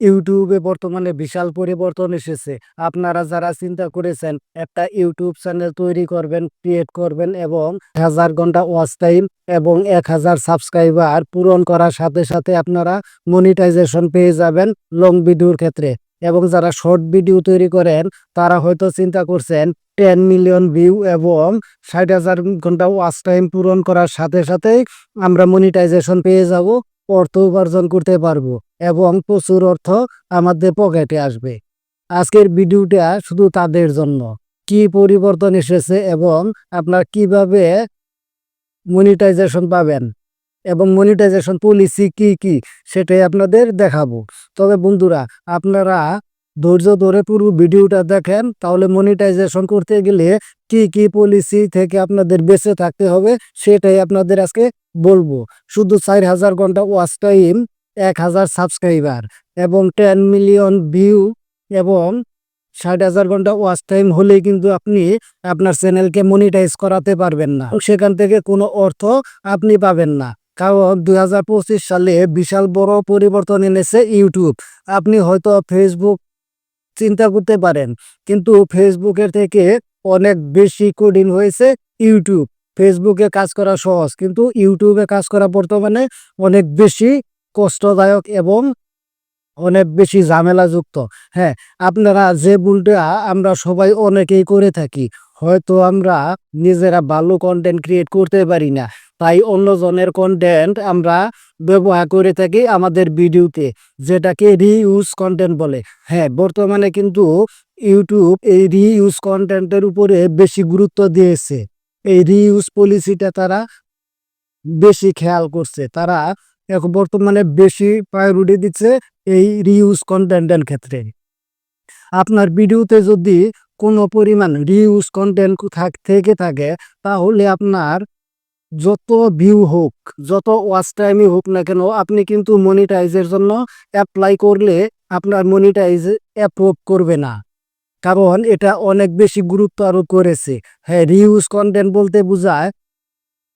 ইউটিউবে বর্তমানে বিশাল পরিবর্তন এসেছে। আপনারা যারা চিন্তা করেছেন, একটা ইউটিউব চ্যানেল তৈরি করবেন ক্রিয়েট করবেন এবং হাজার ঘণ্টা ওয়াচ টাইম এবং এক হাজার সাবস্ক্রাইবার পূরণ করার সাথে সাথে আপনারা মনিটাইজেশন পেয়ে যাবেন লং ভিডিওর ক্ষেত্রে। এবং যারা শর্ট ভিডিও তৈরি করেন, তারা হয়তো চিন্তা করছেন টেন মিলিয়ন ভিউ এবং ষাট হাজার ঘণ্টা ওয়াচ টাইম পূরণ করার সাথে সাথেই আমরা মনিটাইজেশন পেয়ে যাব। অর্থ উপার্জন করতে পারব এবং প্রচুর অর্থ আমাদের পকেটে আসবে। আজকের ভিডিওটা শুধু তাদের জন্য। কি পরিবর্তন এসেছে এবং আপনার কীভাবে মনিটাইজেশন পাবেন এবং মনিটাইজেশন পলিসি কি কি সেটাই আপনাদের দেখাবো। তবে বন্ধুরা, আপনারা ধৈর্য ধরে পুরো ভিডিওটা দেখেন, তাহলে মনিটাইজেশন করতে গেলে কি কি পলিসি থেকে আপনাদের বেঁচে থাকতে হবে সেটাই আপনাদের আজকে বলব। শুধু চার হাজার ঘণ্টা ওয়াচ টাইম এক হাজার সাবস্ক্রাইবার এবং টেন মিলিয়ন ভিউ এবং ষাট হাজার ঘণ্টা ওয়াচ টাইম হলেই কিন্তু আপনি আপনার চ্যানেলকে মনিটাইজ করাতে পারবেন না। সেখান থেকে কোনো অর্থ আপনি পাবেন না। কারণ দু হাজার পঁচিশ সালে বিশাল বড় পরিবর্তন এনেছে ইউটিউব আপনি হয়তো ফেসবুক চিন্তা করতে পারেন। কিন্তু ফেসবুকের থেকে অনেক বেশি কঠিন হয়েছে ইউটিউব। ফেসবুকে কাজ করা সহজ, কিন্তু ইউটিউবে কাজ করা বর্তমানে অনেক বেশি কষ্টদায়ক এবং অনেক বেশি ঝামেলাযুক্ত। হ্যাঁ আপনারা যে ভুলটা আমরা সবাই অনেকেই করে থাকি, হয়তো আমরা নিজেরা ভালো কন্টেন্ট ক্রিয়েট করতে পারি না। তাই অন্যজনের কন্টেন্ট আমরা ব্যবহার করে থাকি আমাদের ভিডিওতে, যেটাকে রিইউজ কন্টেন্ট বলে। হ্যাঁ বর্তমানে কিন্তু ইউটিউব এই রিইউজ কন্টেন্টের উপরে বেশি গুরুত্ব দিয়েছে। এই রিইউজ পলিসিটা তারা বেশি খেয়াল করছে। তারা এখন বর্তমানে বেশি প্রায়োরিটি দিচ্ছে এই রিউজ কন্টেন্টের ক্ষেত্রে। আপনার ভিডিওতে যদি কোনো পরিমাণ রিউজ কন্টেন্ট থাক, থেকে থাকে, তাহলে আপনার যত ভিউ হোক, যত ওয়াচ টাইমই হোক না কেন, আপনি কিন্তু মনিটাইজের জন্য অ্যাপ্লাই করলে আপনার মনিটাইজ অ্যাপ্রুভ করবে না। কারণ এটা অনেক বেশি গুরুত্ব আরোপ করেছে। হ্যাঁ রিউজ কন্টেন্ট বলতে বোঝায়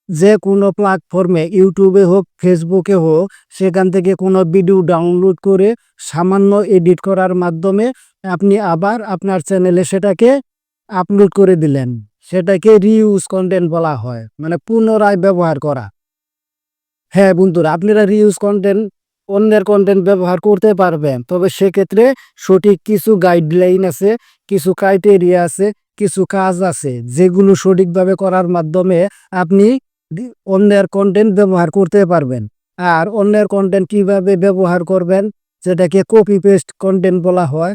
যে কোনো প্ল্যাটফর্মে ইউটিউবে হোক ফেসবুকে হোক, সেখান থেকে কোনো ভিডিও ডাউনলোড করে সামান্য এডিট করার মাধ্যমে আপনি আবার আপনার চ্যানেলে সেটাকে আপলোড করে দিলেন। সেটাকে রিউজ কন্টেন্ট বলা হয় মানে পুনরায় ব্যবহার করা। হ্যাঁ বন্ধুরা, আপনারা রিউজ কন্টেন্ট অন্যের কন্টেন্ট ব্যবহার করতে পারবেন, তবে সেক্ষেত্রে সঠিক কিছু গাইডলাইন আছে, কিছু ক্রাইটেরিয়া আছে, কিছু কাজ আছে, যেগুলো সঠিকভাবে করার মাধ্যমে আপনি অন্যের কন্টেন্ট ব্যবহার করতে পারবেন। আর অন্যের কন্টেন্ট কীভাবে ব্যবহার করবেন, যেটাকে কপি পেস্ট কন্টেন্ট বলা হয়,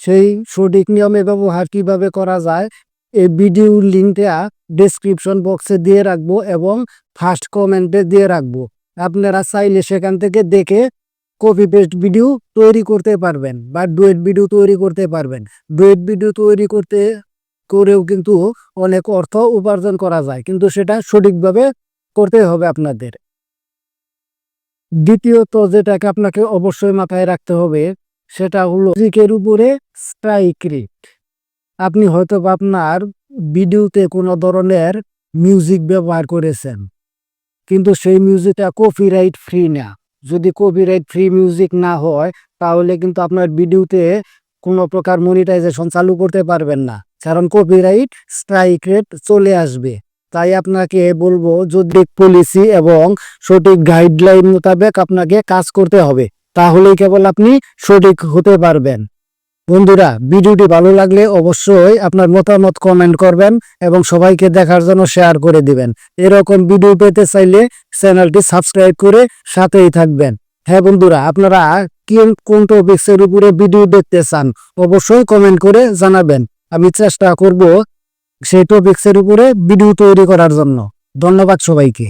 সেই সঠিক নিয়মে ব্যবহার কীভাবে করা যায় এই ভিডিও লিঙ্কটা ডেসক্রিপশন বক্সে দিয়ে রাখব এবং ফার্স্ট কমেন্টে দিয়ে রাখব। আপনারা চাইলে সেখান থেকে দেখে কপি পেস্ট ভিডিও তৈরি করতে পারবেন বা ডুয়েট ভিডিও তৈরি করতে পারবেন। ডুয়েট ভিডিও তৈরি করতে করেও কিন্তু অনেক অর্থ উপার্জন করা যায়, কিন্তু সেটা সঠিকভাবে করতে হবে আপনাদের। দ্বিতীয়ত যেটাকে আপনাকে অবশ্যই মাথায় রাখতে হবে, সেটা হলো মিউজিকের উপরে স্ট্রাইক রেট আপনি হয়তো আপনার ভিডিওতে কোনো ধরনের মিউজিক ব্যবহার করেছেন। কিন্তু সেই মিউজিকটা কপিরাইট ফ্রি না। যদি কপিরাইট ফ্রি মিউজিক না হয়, তাহলে কিন্তু আপনার ভিডিওতে কোনো প্রকার মনিটাইজেশন চালু করতে পারবেন না। কারণ কপিরাইট স্ট্রাইক রেট চলে আসবে। তাই আপনাকে বলব, যদি পলিসি এবং সঠিক গাইডলাইন মোতাবেক আপনাকে কাজ করতে হবে, তাহলেই কেবল আপনি সঠিক হতে পারবেন। বন্ধুরা, ভিডিওটি ভালো লাগলে অবশ্যই আপনার মতামত কমেন্ট করবেন এবং সবাইকে দেখার জন্য শেয়ার করে দিবেন। এরকম ভিডিও পেতে চাইলে চ্যানেলটি সাবস্ক্রাইব করে সাথেই থাকবেন। হ্যাঁ বন্ধুরা, আপনারা কি কোন টপিক্সের উপরে ভিডিও দেখতে চান, অবশ্যই কমেন্ট করে জানাবেন। আমি চেষ্টা করব সেই টপিক্সের উপরে ভিডিও তৈরি করার জন্য। ধন্যবাদ সবাইকে।